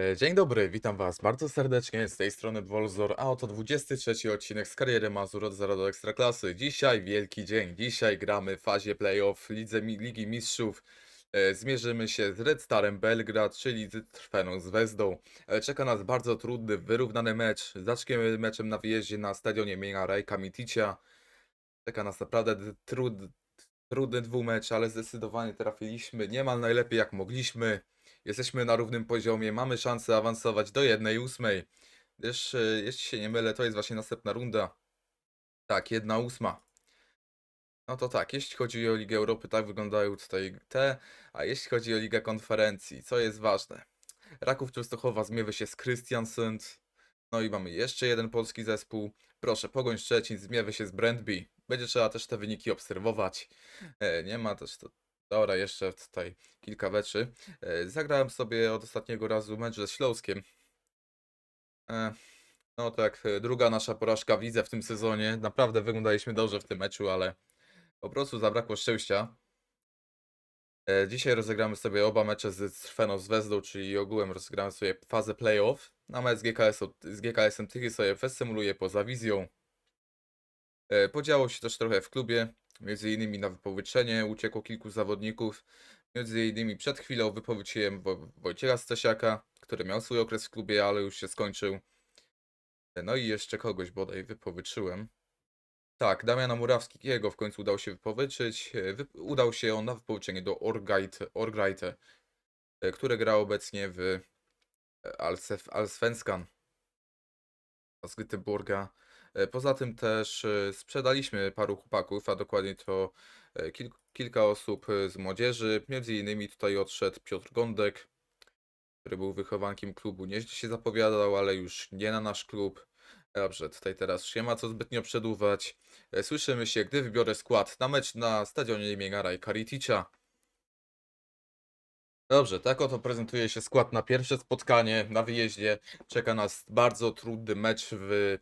E, Dzień dobry, witam was bardzo serdecznie, z tej strony Dwolzor, a oto 23 odcinek z kariery Mazur od 0 do Ekstraklasy. Dzisiaj wielki dzień, dzisiaj gramy w fazie playoff Lidze, Ligi Mistrzów. E, Zmierzymy się z Red Starem Belgrad, czyli z Trweną z Wezdą. E, Czeka nas bardzo trudny, wyrównany mecz. Zaczniemy meczem na wyjeździe na stadionie imienia Rajka Miticia. Czeka nas naprawdę trud, trudny dwumecz, ale zdecydowanie trafiliśmy niemal najlepiej jak mogliśmy. Jesteśmy na równym poziomie, mamy szansę awansować do 1-8. Gdyż, e, jeśli się nie mylę, to jest właśnie następna runda. Tak, 1-8. No to tak, jeśli chodzi o Ligę Europy, tak wyglądają tutaj te, a jeśli chodzi o Ligę Konferencji, co jest ważne? Raków Częstochowa zmierzy się z Christiansund, no i mamy jeszcze jeden polski zespół. Proszę, Pogoń Szczecin zmierzy się z Brentby. Będzie trzeba też te wyniki obserwować. E, nie ma też to... Dobra, jeszcze tutaj kilka meczy. E, Zagrałem sobie od ostatniego razu mecz ze Śląskiem. E, No tak, e, druga nasza porażka widzę w tym sezonie. Naprawdę wyglądaliśmy dobrze w tym meczu, ale po prostu zabrakło szczęścia. Dzisiaj rozegramy sobie oba mecze z Trfeno z Wezdą, czyli ogółem rozegramy sobie fazę playoff. Na mecz z, GKS, z GKS-em Tychy sobie FS symuluje poza wizją. Podziało się też trochę w klubie. Między innymi na wypożyczenie uciekło kilku zawodników. Między innymi przed chwilą wypowiedziałem Wo Wojciecha Stasiaka, który miał swój okres w klubie, ale już się skończył. No i jeszcze kogoś bodaj wypowyczyłem. Tak, Damiana Murawskiego w końcu udało się wypowyczyć. E, Wy udał się on na wypożyczenie do Orgajte, Orgrajte, e, które gra obecnie w Alsef, Allsvenskan z Göteborga. E, Poza tym też e, sprzedaliśmy paru chłopaków, a dokładnie to e, kil kilka osób z młodzieży. Między innymi tutaj odszedł Piotr Gądek, który był wychowankiem klubu. Nieźle się zapowiadał, ale już nie na nasz klub. Dobrze, tutaj teraz nie ma co zbytnio przedłużać. Słyszymy się, gdy wybiorę skład na mecz na stadionie imienia Rajka Riticza. Dobrze, tak oto prezentuje się skład na pierwsze spotkanie na wyjeździe. Czeka nas bardzo trudny mecz w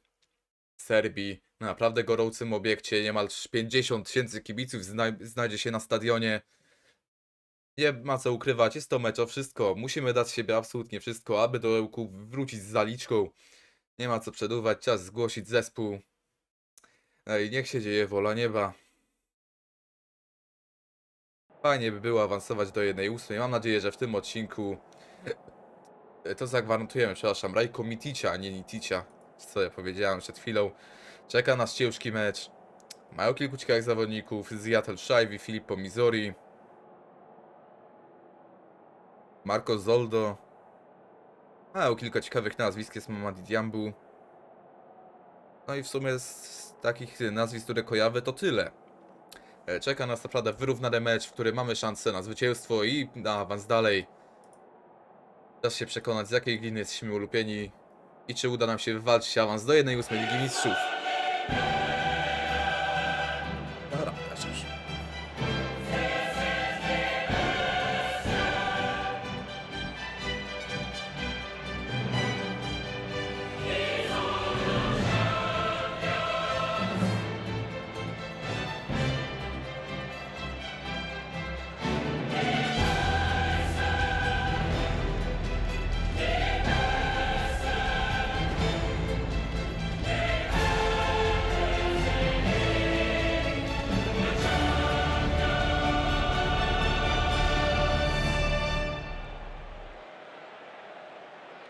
Serbii, na naprawdę gorącym obiekcie. Niemal 50 tysięcy kibiców zna znajdzie się na stadionie. Nie ma co ukrywać, jest to mecz o wszystko. Musimy dać siebie absolutnie wszystko, aby do Ełku wrócić z zaliczką. Nie ma co przedłużać, czas zgłosić zespół. No i niech się dzieje wola nieba. Fajnie by było awansować do 1-8. Mam nadzieję, że w tym odcinku e, to zagwarantujemy, przepraszam, Rajko Miticia, a nie Niticia. Co ja powiedziałem przed chwilą. Czeka nas ciężki mecz. Mają kilku ciekawych zawodników. Ziatel Szajwi, Filippo Mizori. Marco Zoldo. Mają kilka ciekawych nazwisk, jest Mamadi Diambu. No i w sumie z takich nazwisk, które kojarzę, to tyle. E, Czeka nas naprawdę wyrównany mecz, w którym mamy szansę na zwycięstwo i na awans dalej. Czas się przekonać, z jakiej gliny jesteśmy ulubieni i czy uda nam się wywalczyć awans do 1-8 Ligi Mistrzów.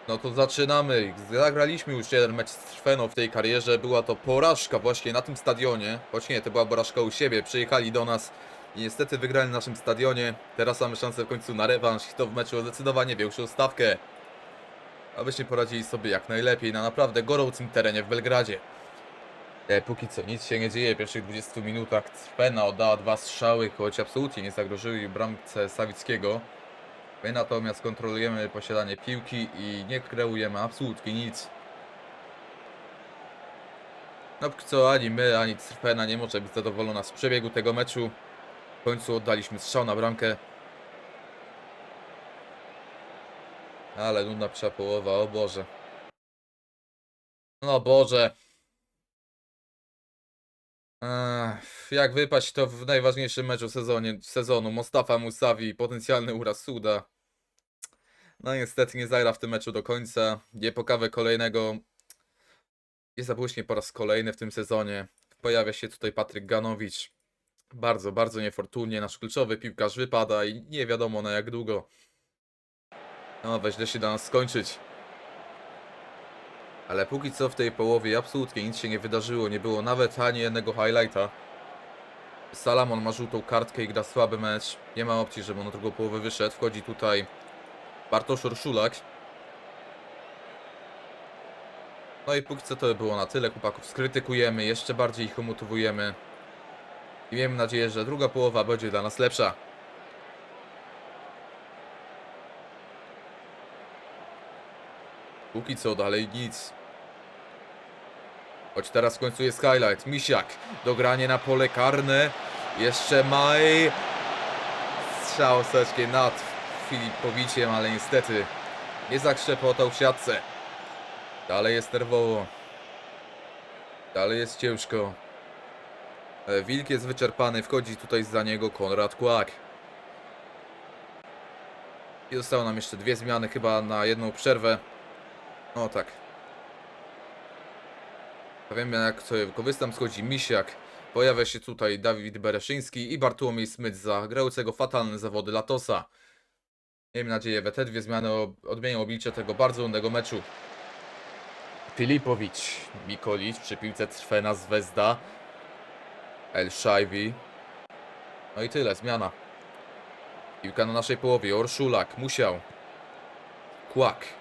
No to zaczynamy. Zagraliśmy już jeden mecz z Trfeno w tej karierze. Była to porażka właśnie na tym stadionie. Choć nie, to była porażka u siebie. Przyjechali do nas i niestety wygrali na naszym stadionie. Teraz mamy szansę w końcu na rewanż i to w meczu o zdecydowanie większą stawkę. Abyśmy poradzili sobie jak najlepiej na naprawdę gorącym terenie w Belgradzie. E, póki co nic się nie dzieje. W pierwszych 20 minutach Trfena oddała dwa strzały, choć absolutnie nie zagrożyły bramce Sawickiego. My natomiast kontrolujemy posiadanie piłki i nie kreujemy absolutnie nic. No co ani my, ani Trpena nie może być zadowolona z przebiegu tego meczu. W końcu oddaliśmy strzał na bramkę. Ale nudna pierwsza połowa, o Boże. No Boże. Ech, jak wypaść to w najważniejszym meczu sezonie, sezonu? Mostafa Musawi, potencjalny uraz Suda. No niestety nie zagra w tym meczu do końca. Nie pokaże kolejnego. Nie zabłyśnie po raz kolejny w tym sezonie. Pojawia się tutaj Patryk Ganowicz. Bardzo, bardzo niefortunnie. Nasz kluczowy piłkarz wypada i nie wiadomo na jak długo. No, weź źle się da nas skończyć. Ale póki co w tej połowie absolutnie nic się nie wydarzyło. Nie było nawet ani jednego highlighta. Salamon ma żółtą kartkę i gra słaby mecz. Nie ma opcji, żeby on na drugą połowę wyszedł. Wchodzi tutaj Bartosz Orszulak. No i póki co to by było na tyle. Chłopaków skrytykujemy, jeszcze bardziej ich umotywujemy. I miejmy nadzieję, że druga połowa będzie dla nas lepsza. Póki co dalej nic. Choć teraz w końcu jest highlight. Misiak. Dogranie na pole karne. Jeszcze Maj. Strzał seczkie nad Filipowiciem, ale niestety nie zakrzepotał w siatce. Dalej jest nerwowo. Dalej jest ciężko. E, Wilk jest wyczerpany. Wchodzi tutaj za niego Konrad Kłak. I zostały nam jeszcze dwie zmiany chyba na jedną przerwę. No tak. Wiemy jak sobie wykorzystam, schodzi Misiak. Pojawia się tutaj Dawid Bereszyński i Bartłomiej Smyt za grającego fatalne zawody Latosa. Miejmy nadzieję, że te dwie zmiany odmienią oblicze tego bardzo nudnego meczu. Filipowicz, Mikolic przy piłce Trwena Zvezda. El Shaiwi. No i tyle, zmiana. Piłka na naszej połowie, Orszulak, Musiał. Kłak.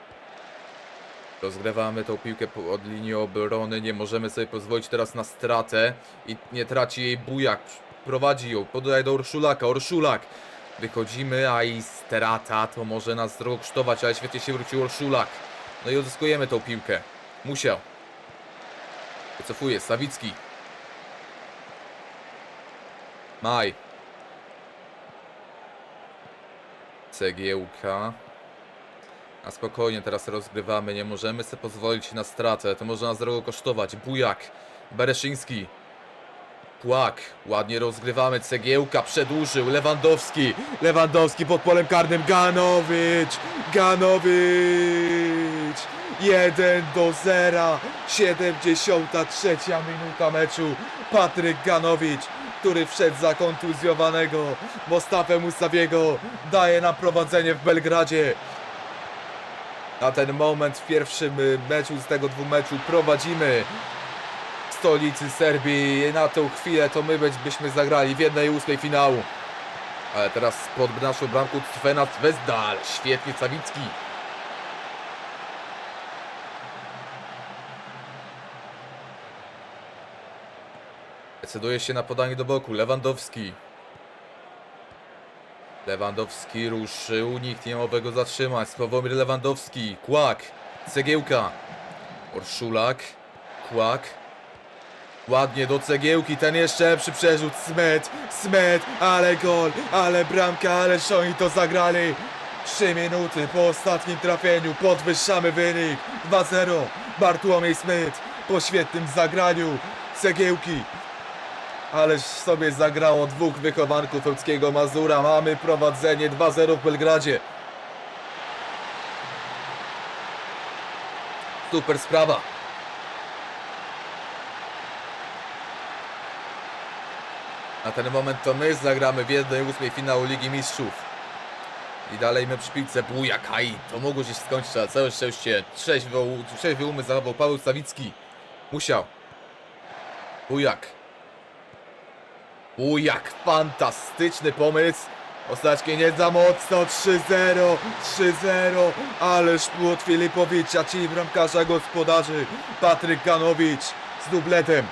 Rozgrywamy tą piłkę od linii obrony, nie możemy sobie pozwolić teraz na stratę i nie traci jej Bujak. Prowadzi ją, podaje do Orszulaka, Orszulak. Wychodzimy, a i strata to może nas drogo kosztować, ale świetnie się wrócił Orszulak. No i odzyskujemy tą piłkę. Musiał. Wycofuje, Sawicki. Maj. Cegiełka. A spokojnie teraz rozgrywamy, nie możemy sobie pozwolić na stratę, to może nas drogo kosztować. Bujak, Bereszyński, Płak, ładnie rozgrywamy, Cegiełka przedłużył, Lewandowski, Lewandowski pod polem karnym, Ganowicz, Ganowicz, 1 do 0, 73 minuta meczu, Patryk Ganowicz, który wszedł za kontuzjowanego Mostafę Mustawiego, daje nam prowadzenie w Belgradzie, na ten moment w pierwszym y, meczu z tego dwumeczu prowadzimy w stolicy Serbii. Na tą chwilę to my byśmy zagrali w jednej ósmej finału. Ale teraz pod naszą bramką Tvena Zvezdal. Świetnie Sawicki. Decyduje się na podanie do boku. Lewandowski. Lewandowski ruszył, nikt nie mógł go zatrzymać. Sławomir Lewandowski, Kłak, Cegiełka, Orszulak, Kłak. Ładnie do cegiełki, ten jeszcze lepszy przerzut, Smet, Smet, ale gol, ale bramka, ale oni to zagrali. 3 minuty po ostatnim trafieniu, podwyższamy wynik, 2-0, Bartłomiej Smet po świetnym zagraniu, cegiełki, Ależ sobie zagrało dwóch wychowanków Ełckiego Mazura. Mamy prowadzenie 2-0 w Belgradzie. Super sprawa. Na ten moment to my zagramy w 1-8 finału Ligi Mistrzów. I dalej my przy piłce Bujak, aj, to mogło się skończyć, ale całe szczęście trzeźwy, trzeźwy umysł zachował Paweł Sawicki. Musiał. Bujak. U, jak fantastyczny pomysł. Ostatnie nie za mocno, 3-0, 3-0, ależ płot Filipowicza, czyli bramkarza gospodarzy, Patryk Ganowicz z dubletem.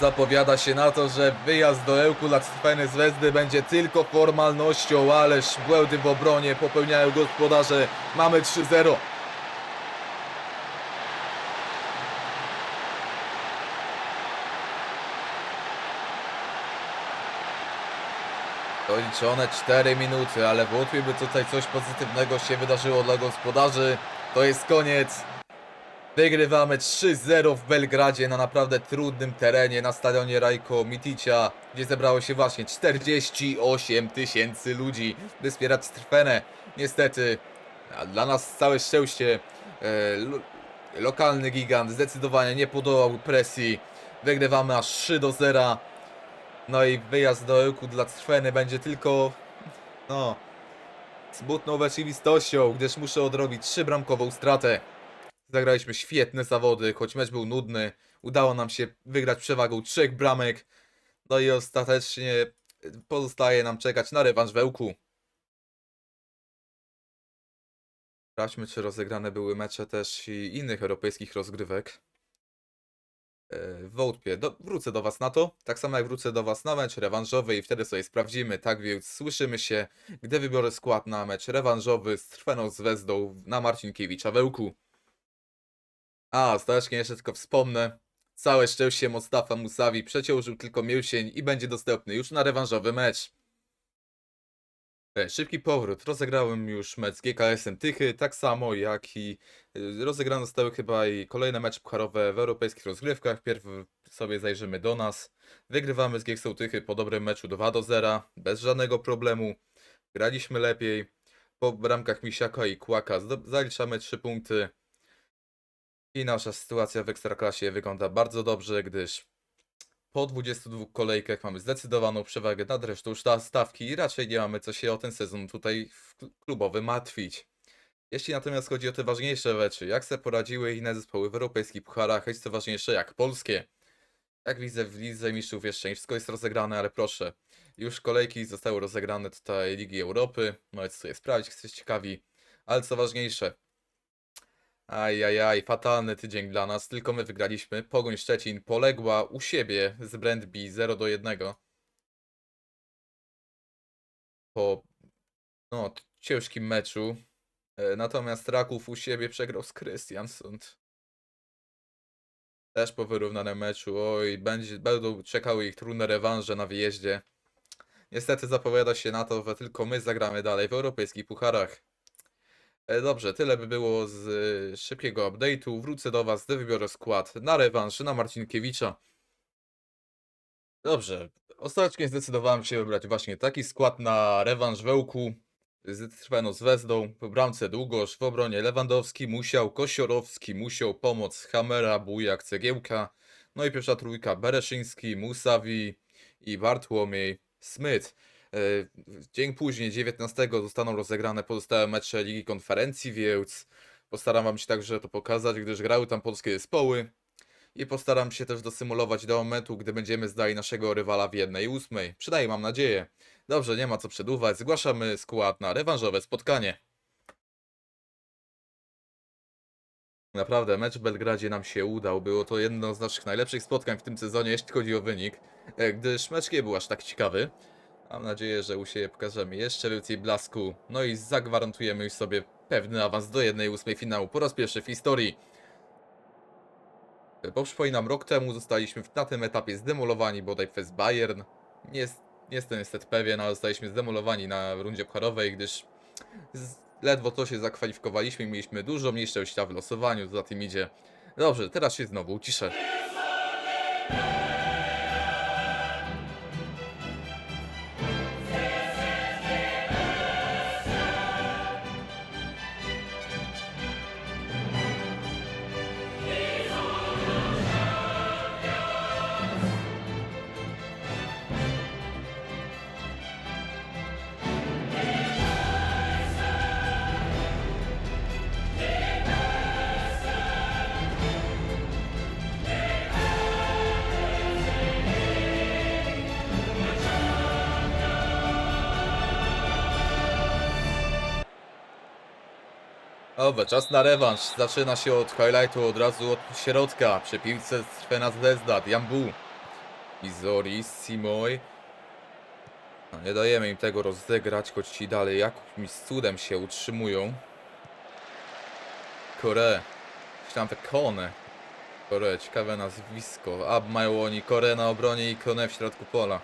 Zapowiada się na to, że wyjazd do Ełku dla z Wezdy będzie tylko formalnością, ależ błędy w obronie popełniają gospodarze. Mamy 3-0. Doliczone 4 minuty, ale wątpię, by tutaj coś pozytywnego się wydarzyło dla gospodarzy. To jest koniec. Wygrywamy 3-0 w Belgradzie na naprawdę trudnym terenie na stadionie Rajko Miticia, gdzie zebrało się właśnie 48 tysięcy ludzi, by wspierać Strfenę. Niestety, dla nas całe szczęście, e, lo, lokalny gigant zdecydowanie nie podołał presji. Wygrywamy aż 3 do 0. No i wyjazd do Ełku dla Strfeny będzie tylko, no, smutną rzeczywistością, gdyż muszę odrobić trzybramkową stratę. Zagraliśmy świetne zawody, choć mecz był nudny. Udało nam się wygrać przewagą trzech bramek. No i ostatecznie pozostaje nam czekać na rewanż w Ełku. Sprawdźmy, czy rozegrane były mecze też i innych europejskich rozgrywek. E, Wątpię. Do, wrócę do Was na to, tak samo jak wrócę do Was na mecz rewanżowy i wtedy sobie sprawdzimy. Tak więc słyszymy się, gdy wybiorę skład na mecz rewanżowy z Trweną z Wezdą na Marcinkiewicza w Ełku. A, ostatecznie jeszcze tylko wspomnę. Całe szczęście Mostafa Musawi przeciążył tylko mięsień i będzie dostępny już na rewanżowy mecz. E, Szybki powrót. Rozegrałem już mecz z GKS-em Tychy, tak samo jak i y, rozegrane zostały chyba i kolejne mecze pucharowe w europejskich rozgrywkach. Pierw sobie zajrzymy do nas. Wygrywamy z GKS-ą Tychy po dobrym meczu 2 do 0, bez żadnego problemu. Graliśmy lepiej. Po bramkach Misiaka i Kłaka zaliczamy 3 punkty. I nasza sytuacja w Ekstraklasie wygląda bardzo dobrze, gdyż po 22 kolejkach mamy zdecydowaną przewagę nad resztą stawki i raczej nie mamy co się o ten sezon tutaj klubowy martwić. Jeśli natomiast chodzi o te ważniejsze rzeczy, jak se poradziły inne zespoły w europejskich pucharach, jest to ważniejsze jak polskie. Jak widzę w Lidze Mistrzów jeszcze nie wszystko jest rozegrane, ale proszę, już kolejki zostały rozegrane tutaj Ligi Europy, możecie sobie sprawdzić, jesteście ciekawi, ale co ważniejsze, Ajajaj, fatalny tydzień dla nas, tylko my wygraliśmy. Pogoń Szczecin poległa u siebie z Brandby 0 do 1. Po no, ciężkim meczu. E, Natomiast Raków u siebie przegrał z Christiansund. Też po wyrównanym meczu. Oj, będzie, będą czekały ich trudne rewanże na wyjeździe. Niestety zapowiada się na to, że tylko my zagramy dalej w europejskich pucharach. E, Dobrze, tyle by było z e, szybkiego update'u. Wrócę do Was, gdy wybiorę skład na rewanż na Marcinkiewicza. Dobrze, ostatecznie zdecydowałem się wybrać właśnie taki skład na rewanż w Ełku. Z Trweno z Wezdą, w bramce Długosz, w obronie Lewandowski, Musiał, Kosiorowski, Musiał, pomoc Hamera, Bujak, Cegiełka. No i pierwsza trójka Bereszyński, Musawi i Bartłomiej Smyt. Dzień później, 19, zostaną rozegrane pozostałe mecze Ligi Konferencji, więc postaram wam się także to pokazać, gdyż grały tam polskie zespoły. I postaram się też dosymulować do momentu, gdy będziemy zdali naszego rywala w 1-8. Przynajmniej mam nadzieję. Dobrze, nie ma co przedłużać. Zgłaszamy skład na rewanżowe spotkanie. Naprawdę, mecz w Belgradzie nam się udał. Było to jedno z naszych najlepszych spotkań w tym sezonie, jeśli chodzi o wynik, e, gdyż mecz nie był aż tak ciekawy. Mam nadzieję, że u siebie pokażemy jeszcze więcej blasku. No i zagwarantujemy już sobie pewny awans do 1-8 finału po raz pierwszy w historii. Bo przypominam, rok temu zostaliśmy na tym etapie zdemolowani bodaj przez Bayern. Nie, nie jestem niestety pewien, ale zostaliśmy zdemolowani na rundzie pucharowej, gdyż ledwo to się zakwalifikowaliśmy mieliśmy dużo mniej szczęścia w losowaniu, za tym idzie. Dobrze, teraz się znowu uciszę. Dobra, czas na rewanż. Zaczyna się od highlightu, od razu od środka. Przy piłce Sfena Zvezda, Diambu. Izori, Simoy. No, nie dajemy im tego rozegrać, choć ci dalej jakimś cudem się utrzymują. Kore. Myślałem, że Kone. Kore, ciekawe nazwisko. A, mają oni Kore na obronie i Kone w środku pola.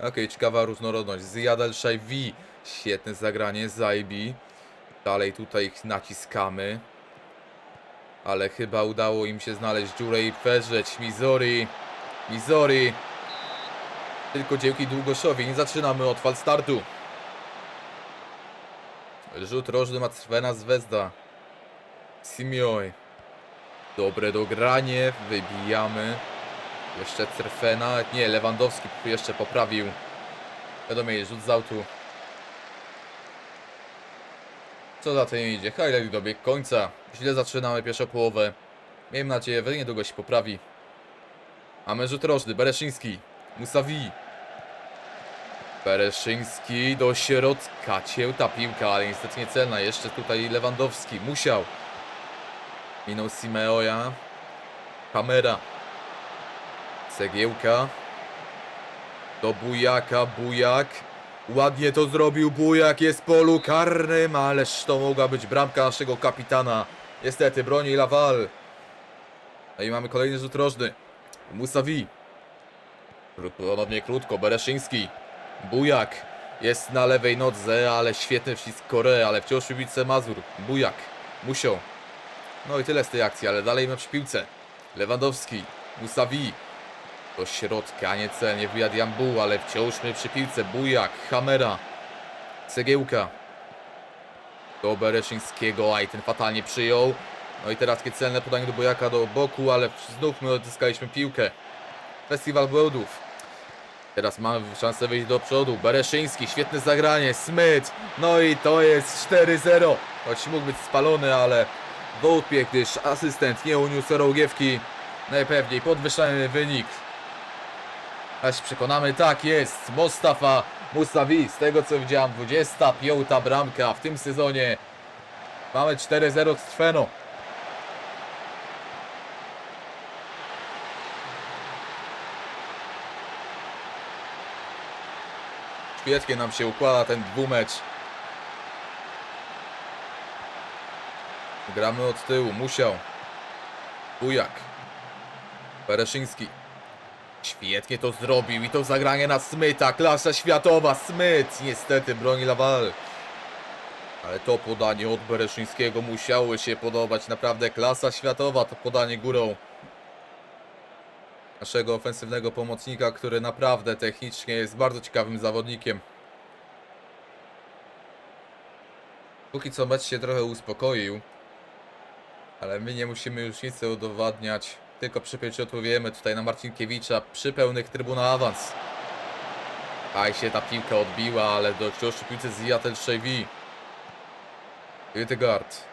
Okej, ciekawa różnorodność. Ziyad Shaivi. Świetne zagranie, Zaibi. Dalej tutaj ich naciskamy. Ale chyba udało im się znaleźć dziurę i wedrzeć. Mizori. Mizori. Tylko dzięki Długoszowi. Nie zaczynamy od fal startu. Rzut rożny ma Crvena Zvezda. Simioj. Dobre dogranie. Wybijamy. Jeszcze Cerfena. Nie, Lewandowski jeszcze poprawił. Wiadomo, rzut z autu. Co za tym idzie? Highlight dobiegł końca. Źle zaczynamy pierwszą połowę. Miejmy nadzieję, że niedługo się poprawi. Mamy rzut rożny. Bereszyński. Musawi. Bereszyński do środka. Cięta piłka, ale niestety niecelna. Jeszcze tutaj Lewandowski. Musiał. Minął Simeoja. Kamera. Cegiełka. Do Bujaka. Bujak. Ładnie to zrobił Bujak. Jest polu karnym, ależ to mogła być bramka naszego kapitana. Niestety broni Lawal. No i mamy kolejny rzut rożny. Musawi. Ponownie krótko. Bereszyński. Bujak. Jest na lewej nodze, ale świetny wcisk Korea, ale wciąż przybice Mazur. Bujak. Musiał. No i tyle z tej akcji, ale dalej ma przy piłce. Lewandowski. Musawi. Do środka, niecelnie wyjadł Jambu, ale wciąż my przy piłce. Bujak, Hamera, Cegiełka. Do Bereszyńskiego, a ten fatalnie przyjął. No i teraz celne podanie do Bujaka do boku, ale znów my odzyskaliśmy piłkę. Festiwal błędów. Teraz mamy szansę wyjść do przodu. Bereszyński, świetne zagranie. Smyt. No i to jest 4-0. Choć mógł być spalony, ale wątpię, gdyż asystent nie uniósł rągiewki. Najpewniej podwyższamy wynik. Aż przekonamy, tak jest. Mostafa Mustawi, z tego co widziałem, 25 bramka w tym sezonie. Mamy 4-0 z Trfeno. Świetnie nam się układa ten dwumecz. Gramy od tyłu, musiał. Bujak. Bereszyński. Świetnie to zrobił i to zagranie na Smyta, klasa światowa, Smyt, niestety broni Lawal. Ale to podanie od Bereszyńskiego musiało się podobać, naprawdę klasa światowa, to podanie górą. Naszego ofensywnego pomocnika, który naprawdę technicznie jest bardzo ciekawym zawodnikiem. Póki co mecz się trochę uspokoił. Ale my nie musimy już nic udowadniać. Tylko przypieczętujemy tutaj na Marcinkiewicza przy pełnych trybunach awans. Aj się ta piłka odbiła, ale do piłce Ziatel Szejwi. Ytgard.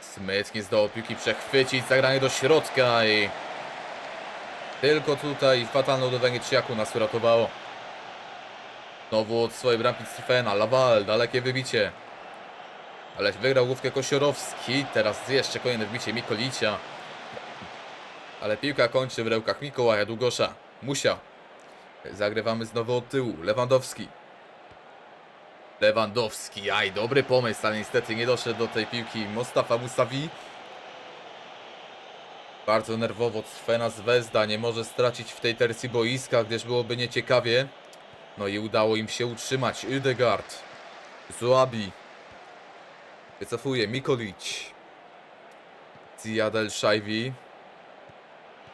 Smyt nie zdołał piłki przechwycić, zagranie do środka i... Tylko tutaj fatalne uderzenie Trziaku nas uratowało. Znowu od swojej bramki Strfena, Lawal, dalekie wybicie. Ale wygrał główkę Kosiorowski. Teraz jeszcze kolejne wbicie Mikolicia. Ale piłka kończy w rękach Mikołaja Długosza. Musiał. Zagrywamy znowu od tyłu. Lewandowski. Lewandowski. Aj, dobry pomysł, ale niestety nie doszedł do tej piłki Mostafa Musawi. Bardzo nerwowo Cfena Zvezda nie może stracić w tej tercji boiska, gdyż byłoby nieciekawie. No i udało im się utrzymać. Ydegard. Zoabi. Wycofuje Mikolic. Ziyad El Shaiwi.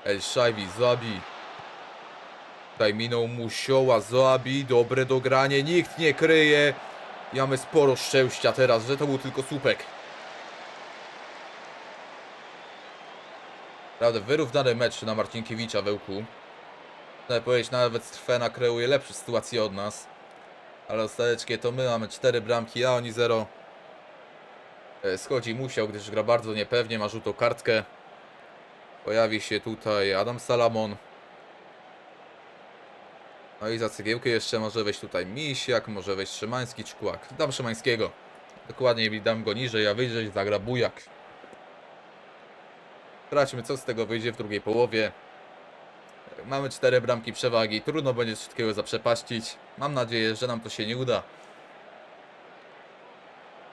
El Shaiwi, Zoabi. Tutaj minął Musioła, Zoabi. Dobre dogranie, nikt nie kryje. I mamy sporo szczęścia teraz, że to był tylko słupek. Prawda, wyrównany mecz na Marcinkiewicza wełku. Chcę powiedzieć, nawet Trfena kreuje lepsze sytuacje od nas. Ale ostatecznie to my mamy 4 bramki, a oni 0. E, Schodzi musiał, gdyż gra bardzo niepewnie, ma żółtą kartkę. Pojawi się tutaj Adam Salamon. No i za cegiełkę jeszcze może wejść tutaj Misiak, może wejść Szymański czy Kłak. Dam Szymańskiego. Dokładniej dam go niżej, a wyżej zagra Bujak. Sprawdźmy co z tego wyjdzie w drugiej połowie. Mamy cztery bramki przewagi, trudno będzie takiego zaprzepaścić. Mam nadzieję, że nam to się nie uda.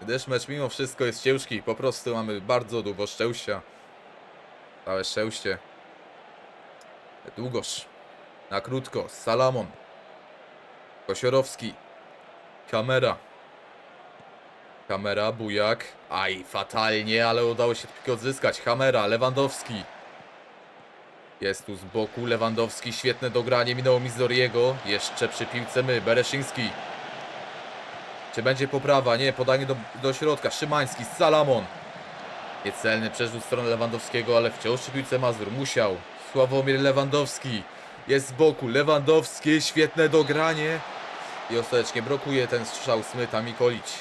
Gdyż mecz mimo wszystko jest ciężki, po prostu mamy bardzo dużo szczęścia. Całe szczęście. Długosz. Na krótko. Salamon. Kosiorowski. Kamera. Kamera, Bujak. Aj, fatalnie, ale udało się tylko odzyskać. Kamera, Lewandowski. Jest tu z boku Lewandowski, świetne dogranie, minęło mi Zoriego. Jeszcze przy piłce my, Bereszyński. Czy będzie poprawa? Nie, podanie do, do środka. Szymański, Salamon. Niecelny przerzut w stronę Lewandowskiego, ale wciąż przy piłce Mazur. Musiał. Sławomir Lewandowski. Jest z boku. Lewandowski, świetne dogranie. I ostatecznie blokuje ten strzał Smyta Mikolić.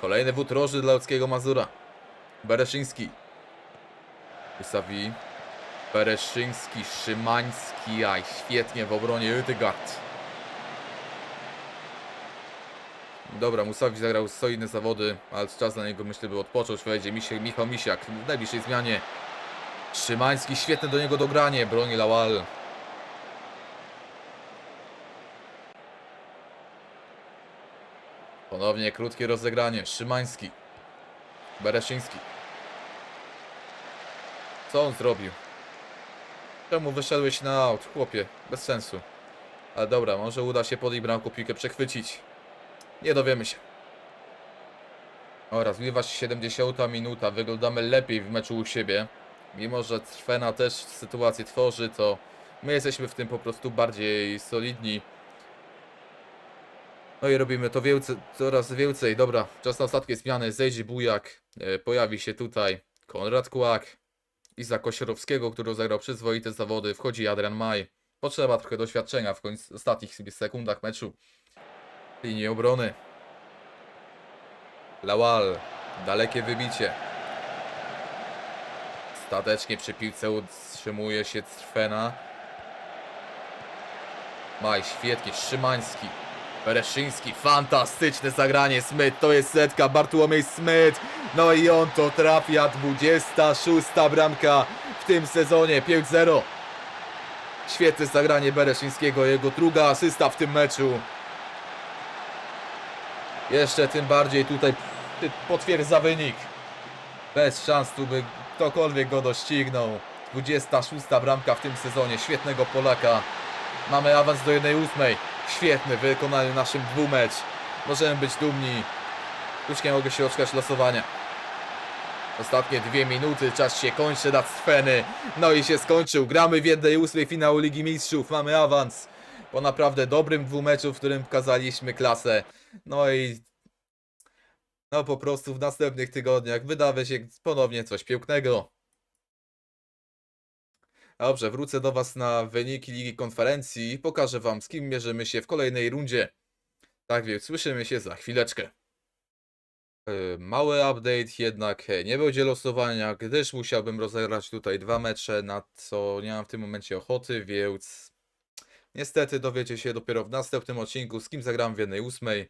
Kolejny wód roży dla ludzkiego Mazura. Bereszyński. Usawi. Bereszyński, Szymański, aj świetnie w obronie Ytygard. Dobra, Musawi zagrał solidne zawody, ale czas dla niego myślę by odpocząć. Wejdzie Misie, Michał Misiak w najbliższej zmianie. Szymański, świetne do niego dogranie, broni Lawal. Ponownie krótkie rozegranie, Szymański. Bereszyński. Co on zrobił? Czemu wyszedłeś na aut, chłopie? Bez sensu. Ale dobra, może uda się pod bramką piłkę przechwycić. Nie dowiemy się. Oraz zbliża się 70 minuta. Wyglądamy lepiej w meczu u siebie. Mimo, że Trwena też sytuację tworzy, to my jesteśmy w tym po prostu bardziej solidni. No i robimy to więcej, coraz więcej. Dobra, czas na ostatnie zmiany. Zejdzie Bujak, e, pojawi się tutaj Konrad Kłak, Izak Osiorowskiego, który zagrał przyzwoite zawody. Wchodzi Adrian Maj. Potrzeba trochę doświadczenia w końcu ostatnich sekundach meczu. Linii obrony. Lawal. Dalekie wybicie. Statecznie przy piłce utrzymuje się Trfena. Maj, świetnie. Szymański. Bereszyński. Fantastyczne zagranie. Smyt. To jest setka. Bartłomiej Smyt. No i on to trafia. 26 bramka w tym sezonie. 5-0. Świetne zagranie Bereszyńskiego. Jego druga asysta w tym meczu. Jeszcze tym bardziej tutaj potwierdza wynik. Bez szans tu by ktokolwiek go doścignął. 26 bramka w tym sezonie. Świetnego Polaka. Mamy awans do 1-8. Świetny w wykonaniu naszym dwumecz. Możemy być dumni. Już nie mogę się oczekać losowania. Ostatnie dwie minuty, czas się kończy nad Sfeny. No i się skończył. Gramy w 1-8 finału Ligi Mistrzów. Mamy awans. Po naprawdę dobrym dwumeczu, w którym pokazaliśmy klasę. No i no po prostu w następnych tygodniach wydarzy się ponownie coś pięknego. Dobrze, wrócę do Was na wyniki Ligi Konferencji i pokażę Wam z kim mierzymy się w kolejnej rundzie. Tak więc słyszymy się za chwileczkę. Yy, Mały update, jednak e, nie będzie losowania, gdyż musiałbym rozegrać tutaj dwa mecze, na co nie mam w tym momencie ochoty, więc niestety dowiecie się dopiero w następnym odcinku, z kim zagram w jednej ósmej.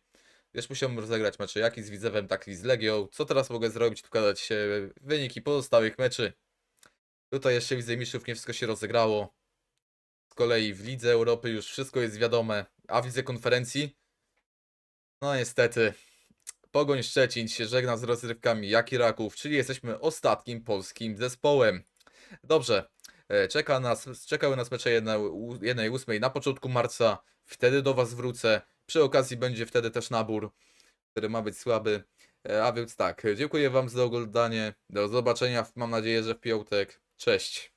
Wiesz, musiałbym rozegrać mecze jak i z Widzewem, tak i z Legią. Co teraz mogę zrobić? Pokazać się wyniki pozostałych meczy. Tutaj jeszcze widzę mistrzów, nie wszystko się rozegrało. Z kolei w Lidze Europy już wszystko jest wiadome, a w Lidze Konferencji? No niestety, Pogoń Szczecin się żegna z rozrywkami jak i Raków, czyli jesteśmy ostatnim polskim zespołem. Dobrze, e, czeka nas, czekały nas mecze 1-8 na początku marca, wtedy do Was wrócę. Przy okazji będzie wtedy też nabór, który ma być słaby. E, A więc tak, dziękuję Wam za oglądanie. Do zobaczenia, mam nadzieję, że w piątek. Cześć.